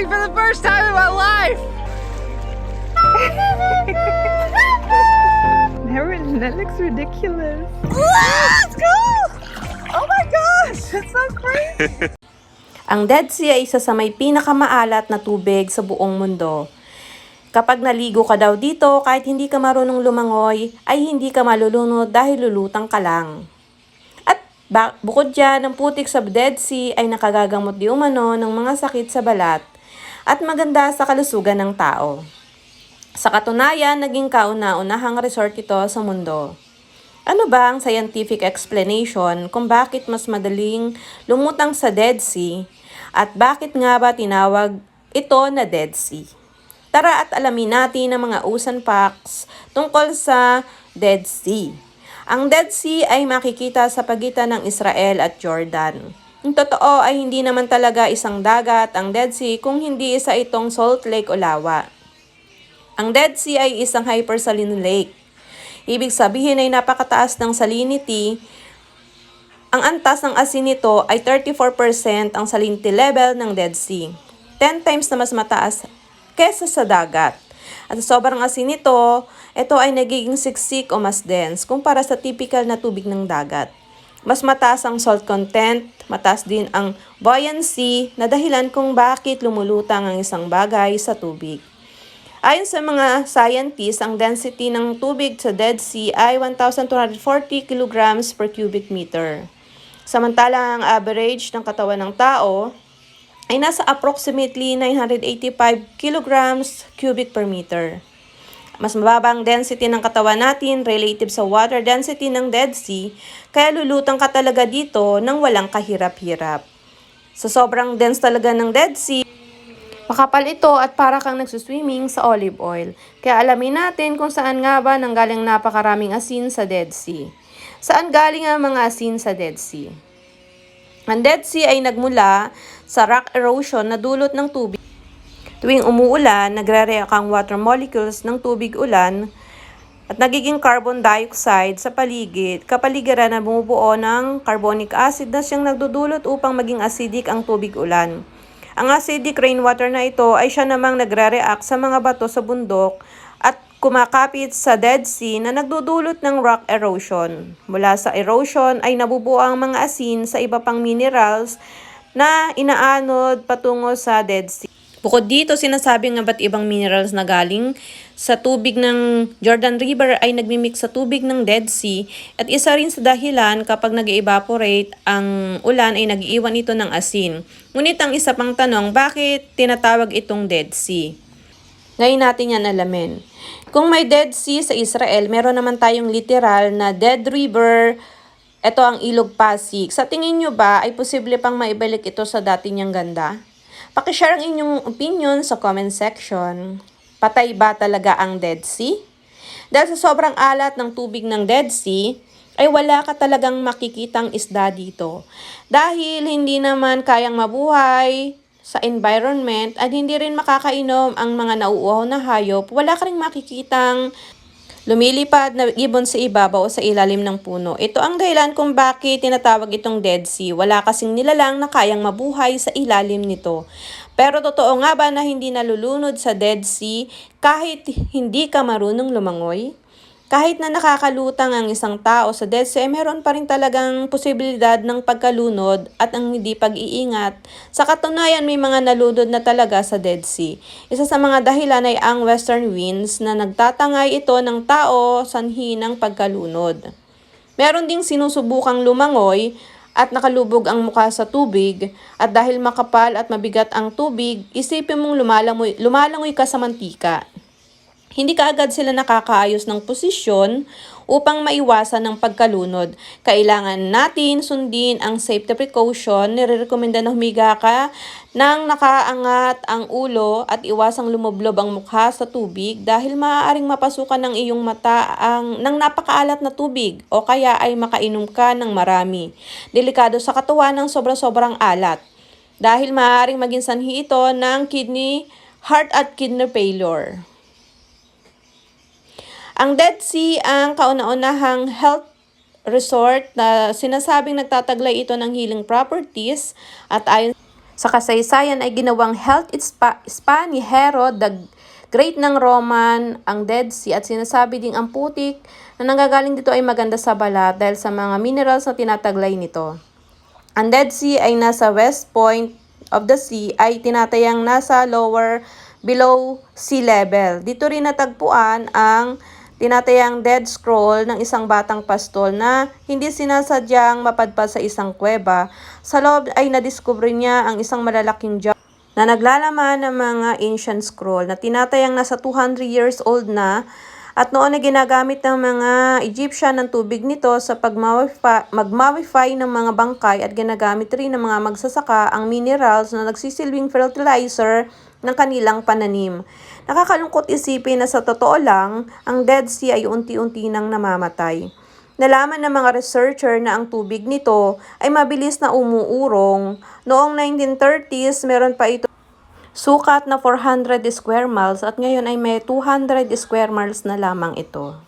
swimming for the first time in my life. That looks ridiculous. Let's go! Oh my gosh, that's so crazy. Ang Dead Sea ay isa sa may pinakamaalat na tubig sa buong mundo. Kapag naligo ka daw dito, kahit hindi ka marunong lumangoy, ay hindi ka malulunod dahil lulutang ka lang. At bukod dyan, ang putik sa Dead Sea ay nakagagamot di umano ng mga sakit sa balat at maganda sa kalusugan ng tao. Sa katunayan, naging kauna-unahang resort ito sa mundo. Ano ba ang scientific explanation kung bakit mas madaling lumutang sa Dead Sea at bakit nga ba tinawag ito na Dead Sea? Tara at alamin natin ang mga usan facts tungkol sa Dead Sea. Ang Dead Sea ay makikita sa pagitan ng Israel at Jordan. Ang totoo ay hindi naman talaga isang dagat ang Dead Sea kung hindi isa itong salt lake o lawa. Ang Dead Sea ay isang hypersaline lake. Ibig sabihin ay napakataas ng salinity. Ang antas ng asin nito ay 34% ang salinity level ng Dead Sea. 10 times na mas mataas kesa sa dagat. At sobrang asin nito, ito ay nagiging siksik o mas dense kumpara sa typical na tubig ng dagat. Mas mataas ang salt content, mataas din ang buoyancy na dahilan kung bakit lumulutang ang isang bagay sa tubig. Ayon sa mga scientists, ang density ng tubig sa Dead Sea ay 1,240 kilograms per cubic meter. Samantalang ang average ng katawan ng tao ay nasa approximately 985 kilograms cubic per meter. Mas mababa ang density ng katawan natin relative sa water density ng Dead Sea, kaya lulutang ka talaga dito nang walang kahirap-hirap. Sa sobrang dense talaga ng Dead Sea, Makapal ito at para kang nagsuswimming sa olive oil. Kaya alamin natin kung saan nga ba nanggaling napakaraming asin sa Dead Sea. Saan galing ang mga asin sa Dead Sea? Ang Dead Sea ay nagmula sa rock erosion na dulot ng tubig. Tuwing umuulan, nagre-react ang water molecules ng tubig ulan at nagiging carbon dioxide sa paligid, kapaligiran na bumubuo ng carbonic acid na siyang nagdudulot upang maging acidic ang tubig ulan. Ang acidic rainwater na ito ay siya namang nagre-react sa mga bato sa bundok at kumakapit sa Dead Sea na nagdudulot ng rock erosion. Mula sa erosion ay nabubuo ang mga asin sa iba pang minerals na inaanod patungo sa Dead Sea. Bukod dito, sinasabi ng ba't ibang minerals na galing sa tubig ng Jordan River ay nagmimix sa tubig ng Dead Sea at isa rin sa dahilan kapag nag evaporate ang ulan ay nag-iwan ito ng asin. Ngunit ang isa pang tanong, bakit tinatawag itong Dead Sea? Ngayon natin yan alamin. Kung may Dead Sea sa Israel, meron naman tayong literal na Dead River, ito ang Ilog Pasig. Sa tingin nyo ba ay posible pang maibalik ito sa dati niyang ganda? Pakishare ang inyong opinion sa comment section. Patay ba talaga ang Dead Sea? Dahil sa sobrang alat ng tubig ng Dead Sea, ay wala ka talagang makikitang isda dito. Dahil hindi naman kayang mabuhay sa environment at hindi rin makakainom ang mga nauuhaw na hayop, wala ka rin makikitang lumilipad na ibon sa ibabaw o sa ilalim ng puno. Ito ang dahilan kung bakit tinatawag itong Dead Sea. Wala kasing nilalang na kayang mabuhay sa ilalim nito. Pero totoo nga ba na hindi nalulunod sa Dead Sea kahit hindi ka marunong lumangoy? Kahit na nakakalutang ang isang tao sa Dead Sea, meron pa rin talagang posibilidad ng pagkalunod at ang hindi pag-iingat. Sa katunayan, may mga nalunod na talaga sa Dead Sea. Isa sa mga dahilan ay ang western winds na nagtatangay ito ng tao sanhi ng pagkalunod. Meron ding sinusubukang lumangoy at nakalubog ang mukha sa tubig at dahil makapal at mabigat ang tubig, isipin mong lumalangoy, lumalangoy ka sa mantika. Hindi kaagad sila nakakaayos ng posisyon upang maiwasan ng pagkalunod. Kailangan natin sundin ang safety precaution. Nirekomenda na humiga ka nang nakaangat ang ulo at iwasang lumoblob ang mukha sa tubig dahil maaaring mapasukan ng iyong mata ang ng napakaalat na tubig o kaya ay makainom ka ng marami. Delikado sa katawan ng sobra-sobrang alat dahil maaaring maging sanhi ito ng kidney, heart at kidney failure. Ang Dead Sea ang kauna-unahang health resort na sinasabing nagtataglay ito ng healing properties at ayon Sa kasaysayan ay ginawang health spa, ni Herod the Great ng Roman, ang Dead Sea at sinasabi ding ang putik na nanggagaling dito ay maganda sa balat dahil sa mga minerals na tinataglay nito. Ang Dead Sea ay nasa west point of the sea ay tinatayang nasa lower below sea level. Dito rin natagpuan ang tinatayang Dead Scroll ng isang batang pastol na hindi sinasadyang mapadpad sa isang kuweba. Sa loob ay nadiskubre niya ang isang malalaking jar na naglalaman ng mga ancient scroll na tinatayang nasa 200 years old na at noon ay ginagamit ng mga Egyptian ng tubig nito sa pagmawify, ng mga bangkay at ginagamit rin ng mga magsasaka ang minerals na nagsisilbing fertilizer ng kanilang pananim. Nakakalungkot isipin na sa totoo lang, ang Dead Sea ay unti-unti nang namamatay. Nalaman ng mga researcher na ang tubig nito ay mabilis na umuurong. Noong 1930s, meron pa ito sukat na 400 square miles at ngayon ay may 200 square miles na lamang ito.